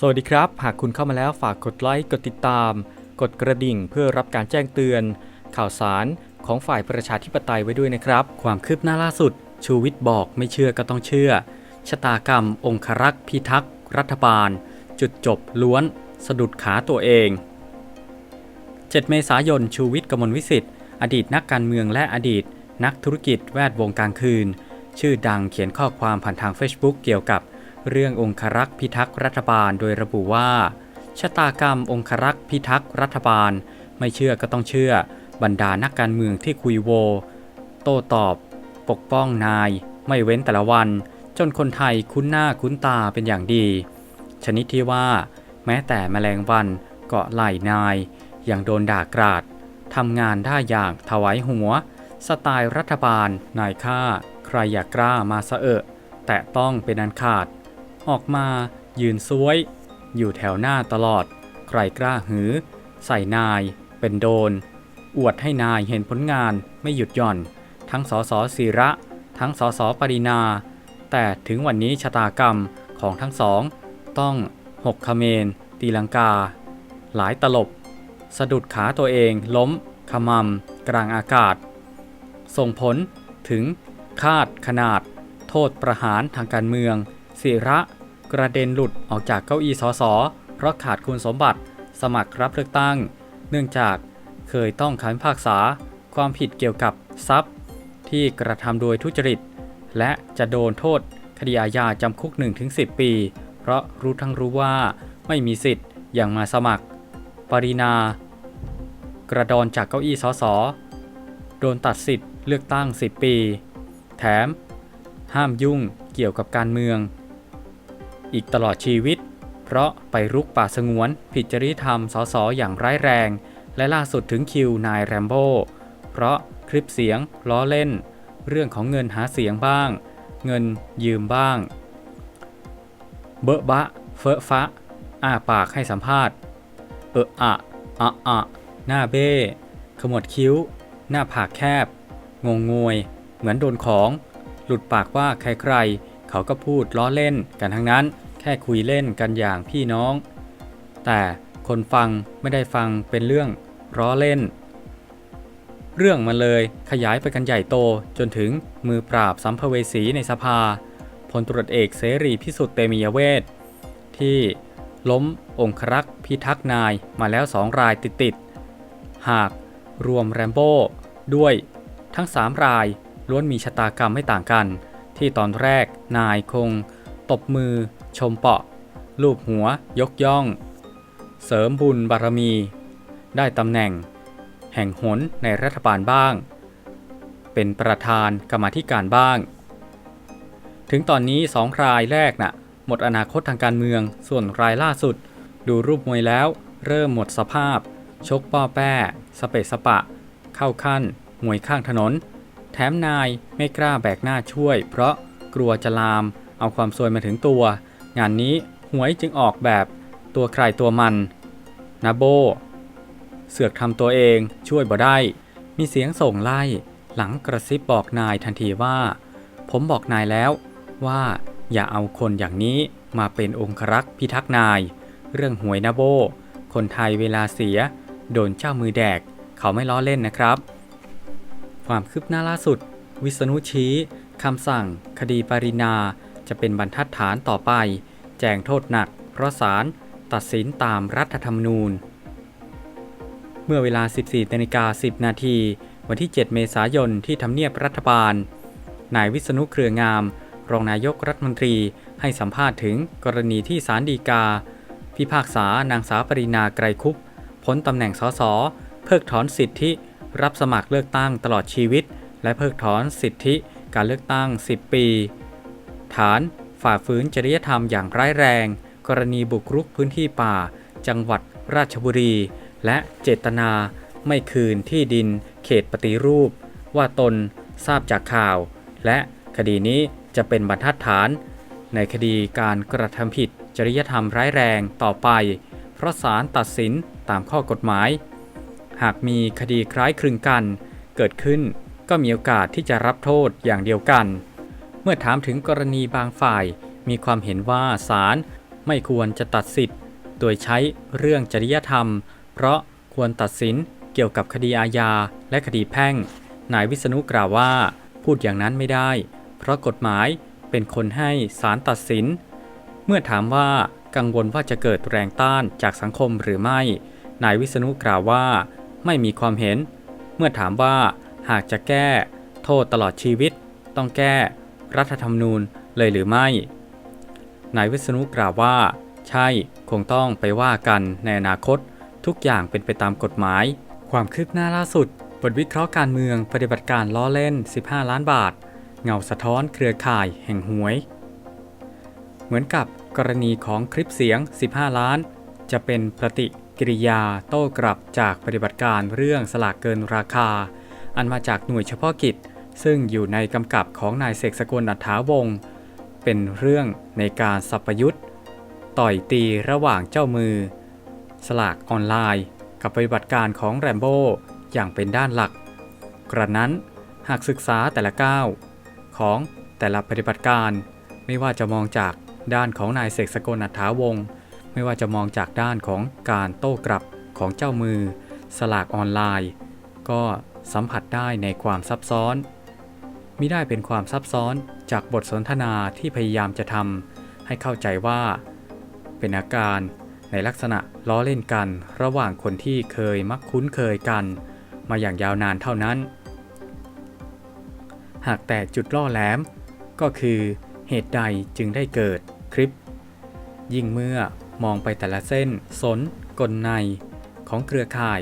สวัสดีครับ หากคุณเข้ามาแล้วฝากกดไลค์ กดติดตาม กดกระดิ่งเพื่อรับการแจ้งเตือน ข่าวสารของฝ่ายประชาธิปไตยไว้ด้วยนะครับ ความคืบหน้าล่าสุด ชูวิทย์บอกไม่เชื่อก็ต้องเชื่อ ชะตากรรม องครักษ์พิทักษ์ รัฐบาล จุดจบล้วน สะดุดขาตัวเอง 7 เมษายน ชูวิทย์กมลวิสิทธิ์ อดีตนักการเมืองและอดีต นักธุรกิจแวดวงกลางคืน ชื่อดังเขียนข้อความผ่านทาง Facebook เกี่ยวกับ เรื่ององครักษ์พิทักษ์รัฐบาลโดยระบุว่า ชะตากรรมองครักษ์พิทักษ์รัฐบาล ไม่เชื่อก็ต้องเชื่อ บรรดานักการเมืองที่คุยโว โต้ตอบ ปกป้องนาย ไม่เว้นแต่ละวัน จนคนไทยคุ้นหน้าคุ้นตาเป็นอย่างดี ชนิดที่ว่า แม้แต่แมลงวันเกาะไหล่นายยังโดนด่ากราดทำงานได้อย่างถวายหัว สไตล์รัฐบาลนายข้าใครอยากกล้ามาสะเอะ แต่ต้องเป็นอันขาด ออกมายืนซวย อยู่แถวหน้าตลอด ใครกล้าหือ ใส่นาย เป็นโดน อวดให้นายเห็นผลงานไม่หยุดหย่อน ทั้งสอสอศิระ ทั้งสอสอปรินา แต่ถึงวันนี้ชะตากรรมของทั้งสอง ต้องหกขเมน ตีลังกา หลายตลบ สะดุดขาตัวเองล้มขมำกลางอากาศ ส่งผลถึงคาดขนาด โทษประหารทางการเมือง ศิระกระเด็นหลุดออกจากเก้าอี้สสเพราะขาดคุณสมบัติ สมัครรับเลือกตั้ง เนื่องจากเคยต้องคำพิพากษา ความผิดเกี่ยวกับทรัพย์ ที่กระทำโดยทุจริต และจะโดนโทษคดีอาญาจำคุก 1-10 ปี เพราะรู้ทั้งรู้ว่าไม่มีสิทธิ์อย่างมาสมัคร ปรินา กระดอนจากเก้าอี้สสโดนตัดสิทธิ์เลือกตั้ง 10 ปี แถม ห้ามยุ่งเกี่ยวกับการเมือง อีกตลอดชีวิต เพราะไปรุกป่าสงวน ผิดจริยธรรมสสอย่างร้ายแรง และล่าสุดถึงคิวนายแรมโบ้เพราะคลิปเสียง ล้อเล่น เรื่องของเงินหาเสียงบ้าง เงินยืมบ้าง เบอะบะ เฟอะฟะอ้าปากให้สัมภาษณ์เอะอะอะอะหน้าเบ้ ขมวดคิ้ว หน้าผากแคบ งงงวย เหมือนโดนของ หลุดปากว่าใครๆ เขาก็พูดล้อเล่นกันทั้งนั้น ค่คุยเล่นกันอย่างพี่น้อง แต่คนฟังไม่ได้ฟังเป็นเรื่องล้อเล่น เรื่องมันเลยขยายไปกันใหญ่โตจนถึงมือปราบสัมภเวสีในสภาพลตรวจเอกเสรีพิสุทธิ์เตมียเวทที่ล้มองครักษ์พิทักษ์นายมาแล้วสองรายติดๆ หากรวมแรมโบ้ด้วยทั้ง 3 รายล้วนมีชะตากรรมไม่ต่างกัน ที่ตอนแรกนายคง ตบมือ ชมเปาะลูบหัว ยกย่อง เสริมบุญบารมี ได้ตำแหน่ง แห่งหนในรัฐบาลบ้าง เป็นประธานกรรมธิการบ้าง ถึงตอนนี้สองรายแรกน่ะ หมดอนาคตทางการเมือง ส่วนรายล่าสุด ดูรูปมวยแล้ว เริ่มหมดสภาพ ชกป้อแป้ สเปสปะ เข้าขั้น มวยข้างถนน แถมนายไม่กล้าแบกหน้าช่วย เพราะกลัวจะลามเอาความซวยมาถึงตัว งานนี้หวยจึงออกแบบตัวใครตัวมันนาโบ เสือกทำตัวเองช่วยบ่ได้ มีเสียงส่งไล่ หลังกระซิบบอกนายทันทีว่า ผมบอกนายแล้วว่าอย่าเอาคนอย่างนี้มาเป็นองครักษ์พิทักษ์นาย เรื่องหวยนาโบ คนไทยเวลาเสีย โดนเจ้ามือแดก เขาไม่ล้อเล่นนะครับ ความคืบหน้าล่าสุด วิษณุชี้คำสั่ง คดีปรินา จะเป็นบรรทัดฐานต่อไป แจงโทษหนัก เพราะศาลตัดสินตามรัฐธรรมนูญ เมื่อเวลา 14นาฬิกา10 นาทีวันที่ 7 เมษายนที่ทำเนียบรัฐบาล นายวิษณุเครืองาม รองนายกรัฐมนตรีให้สัมภาษณ์ถึงกรณีที่ศาลฎีกา พิพากษานางสาวปรินาไกรคุปพ้นตำแหน่งสสเพิกถอนสิทธิ รับสมัครเลือกตั้งตลอดชีวิต และเพิกถอนสิทธิการเลือกตั้ง 10 ปี ฐาน ฝ่าฝืนจริยธรรมอย่างร้ายแรง กรณีบุกรุกพื้นที่ป่า จังหวัดราชบุรี และเจตนา ไม่คืนที่ดิน เขตปฏิรูป ว่าตนทราบจากข่าว และคดีนี้จะเป็นบรรทัดฐาน ในคดีการกระทำผิดจริยธรรมร้ายแรงต่อไป เพราะศาลตัดสินตามข้อกฎหมาย หากมีคดีคล้ายคลึงกัน เกิดขึ้นก็มีโอกาสที่จะรับโทษอย่างเดียวกัน เมื่อถามถึงกรณีบางฝ่าย มีความเห็นว่าศาลไม่ควรจะตัดสิทธิ์ โดยใช้เรื่องจริยธรรม เพราะควรตัดสินเกี่ยวกับคดีอาญาและคดีแพ่ง นายวิษณุกล่าวว่า พูดอย่างนั้นไม่ได้ เพราะกฎหมายเป็นคนให้ศาลตัดสิน เมื่อถามว่ากังวลว่าจะเกิดแรงต้านจากสังคมหรือไม่ นายวิษณุกล่าวว่า ไม่มีความเห็น เมื่อถามว่าหากจะแก้ โทษตลอดชีวิต ต้องแก้ รัฐธรรมนูญเลยหรือไม่ นายวิษณุกล่าวว่า ใช่คงต้องไปว่ากันในอนาคต ทุกอย่างเป็นไปตามกฎหมาย ความคืบหน้าล่าสุด บทวิเคราะห์การเมืองปฏิบัติการล้อเล่น 15 ล้านบาท เงาสะท้อนเครือข่ายแห่งหวย เหมือนกับกรณีของคลิปเสียง 15 ล้าน จะเป็นปฏิกิริยาโต้กลับจากปฏิบัติการเรื่องสลากเกินราคา อันมาจากหน่วยเฉพาะกิจ ซึ่งอยู่ในกำกับของนายเสกสกลอัฏฐาวงศ์เป็นเรื่องในการสัพยุทธ์ต่อยตีระหว่างเจ้ามือ สลากออนไลน์ กับปฏิบัติการของแรมโบ้อย่างเป็นด้านหลัก กระนั้นหากศึกษาแต่ละก้าวของแต่ละปฏิบัติการ ไม่ว่าจะมองจากด้านของนายเสกสกลอัฏฐาวงศ์ไม่ว่าจะมองจากด้านของการโต้กลับของเจ้ามือ สลากออนไลน์ ก็สัมผัสได้ในความซับซ้อน มิได้เป็นความซับซ้อนจากบทสนทนาที่พยายามจะทำให้เข้าใจว่า เป็นอาการในลักษณะล้อเล่นกันระหว่างคนที่เคยมักคุ้นเคยกัน มาอย่างยาวนานเท่านั้น หากแต่จุดล่อแหลม ก็คือเหตุใดจึงได้เกิดคลิป ยิ่งเมื่อมองไปแต่ละเส้นสนกลในของเครือข่าย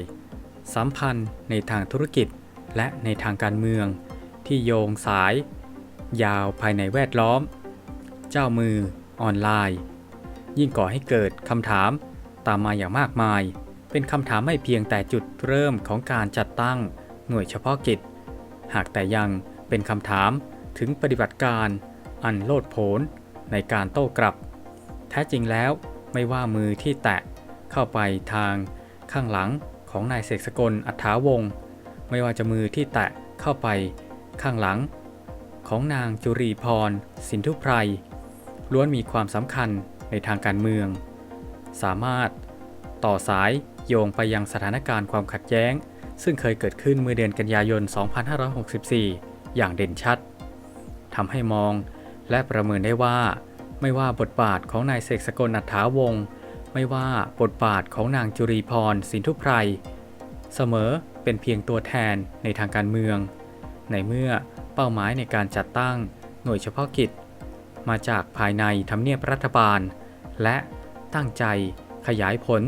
สัมพันธ์ในทางธุรกิจและในทางการเมือง ที่โยงสาย ยาวภายในแวดล้อม เจ้ามือออนไลน์ ยิ่งก่อให้เกิดคำถามตามมาอย่างมากมาย เป็นคำถามไม่เพียงแต่จุดเริ่มของการจัดตั้งหน่วยเฉพาะกิจ หากแต่ยังเป็นคำถามถึงปฏิบัติการอันโลดโผนในการโต้กลับ แท้จริงแล้วไม่ว่ามือที่แตะเข้าไปทางข้างหลังของนายเสกสกลอัฐาวงศ์ไม่ว่าจะมือที่แตะเข้าไป ข้างหลัง ของนางจุรีพร สินทุไพรล้วนมีความสำคัญในทางการเมือง สามารถต่อสายโยงไปยังสถานการณ์ความขัดแย้ง ซึ่งเคยเกิดขึ้นเมื่อเดือนกันยายน 2564 อย่างเด่นชัดทำให้มองและประเมินได้ว่า ไม่ว่าบทบาทของนายเสกสกลอัฏฐาวงศ์ไม่ว่าบทบาทของนางจุรีพรสินทุไพรเสมอเป็นเพียงตัวแทนในทางการเมือง ในเมื่อเป้าหมายในการจัดตั้งหน่วยเฉพาะกิจ มาจากภายในทำเนียบรัฐบาล และตั้งใจขยายผล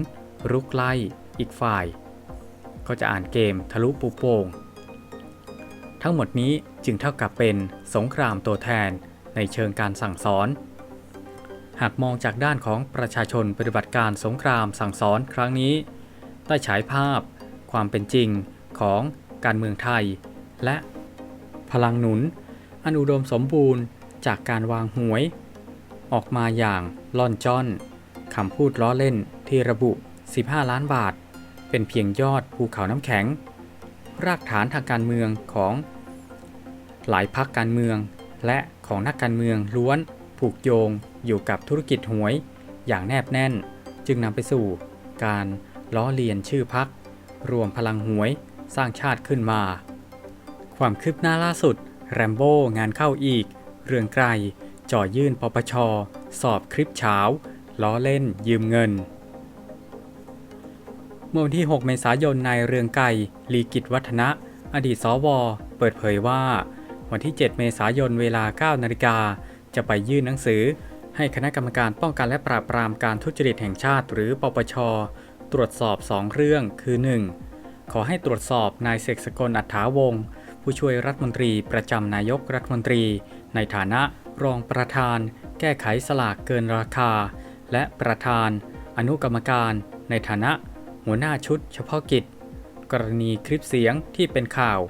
รุกไล่อีกฝ่าย ก็จะอ่านเกมทะลุปูโป่งทั้งหมดนี้จึงเท่ากับเป็นสงครามตัวแทนในเชิงการสั่งสอน หากมองจากด้านของประชาชนปฏิบัติการสงครามสั่งสอนครั้งนี้ได้ฉายภาพความเป็นจริงของการเมืองไทย และ พลังหนุน อันอุดมสมบูรณ์จากการวางหวย ออกมาอย่างล่อนจ้อนคำพูดล้อเล่นที่ระบุ 15 ล้านบาท เป็นเพียงยอดภูเขาน้ำแข็ง รากฐานทางการเมืองของ หลายพักการเมือง และของนักการเมืองล้วนผูกโยงอยู่กับธุรกิจหวย อย่างแนบแน่น จึงนำไปสู่การล้อเลียนชื่อพัก รวมพลังหวยสร้างชาติขึ้นมา ความคืบหน้าล่าสุด แรมโบ้งานเข้าอีก เรืองไกรจ่อยื่นปปช สอบคลิปเช้า ล้อเล่นยืมเงิน เมื่อวันที่ 6 เมษายนนายเรืองไกรลีกิจวัฒนะ อดีตสว เปิดเผยว่า วันที่ 7 เมษายนเวลา 9 นาฬิกา จะไปยื่นหนังสือ ให้คณะกรรมการป้องกันและปราบปรามการทุจริตแห่งชาติ หรือปปช ตรวจสอบ 2 เรื่องคือ 1. ขอให้ตรวจสอบนายเสกสกลอัฏฐาวงศ์ ผู้ช่วยรัฐมนตรีประจำนายกรัฐมนตรี ในฐานะรองประธาน แก้ไขสลากเกินราคา และประธาน อนุกรรมการ ในฐานะ หัวหน้าชุดเฉพาะกิจ กรณีคลิปเสียงที่เป็นข่าว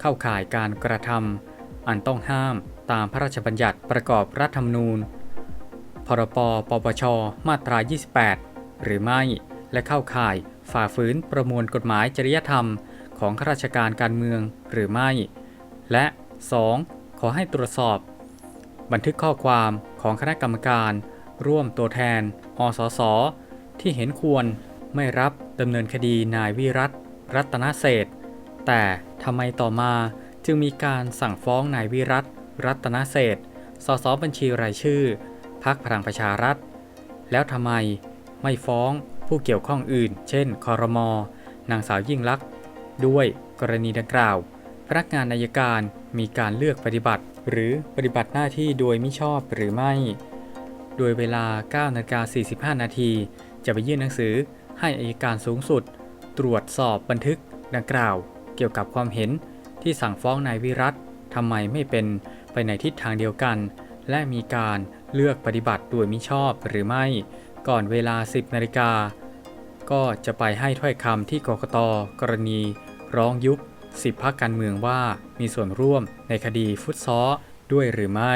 เข้าข่ายการกระทำอันต้องห้ามตามพระราชบัญญัติประกอบรัฐธรรมนูญ พรปปปช มาตรา 28 หรือไม่ และเข้าข่ายฝ่าฝืนประมวลกฎหมายจริยธรรม ของข้าราชการการเมืองหรือไม่ และ 2. ขอให้ตรวจสอบ บันทึกข้อความของคณะกรรมการ ร่วมตัวแทน อสส ที่เห็นควรไม่รับดำเนินคดีนายวิรัตรัตนเศษฐ์แต่ทำไมต่อมาจึงมีการสั่งฟ้องนายวิรัตรัตนเศษฐ์สสบัญชีรายชื่อพักพลังประชารัฐ แล้วทำไมไม่ฟ้องผู้เกี่ยวข้องอื่น เช่น คอรมอ นางสาวยิ่งลักษณ์ ด้วยกรณีดังกล่าว พนักงานนายการมีการเลือกปฏิบัติ หรือปฏิบัติหน้าที่โดยมิชอบหรือไม่ โดยเวลา9นาฬิกา45 นาที จะไปยื่นหนังสือให้อายการสูงสุด ตรวจสอบบันทึกดังกล่าว เกี่ยวกับความเห็นที่สั่งฟ้องนายวิรัตทำไมไม่เป็นไปในทิศทางเดียวกัน และมีการเลือกปฏิบัติโดยมิชอบหรือไม่ ก่อนเวลา 10 นาฬิกา ก็จะไปให้ถ้อยคำที่กกตกรณี ร้องยุบ 10พักการเมืองว่ามีส่วนร่วมในคดีฟุตซอลด้วยหรือไม่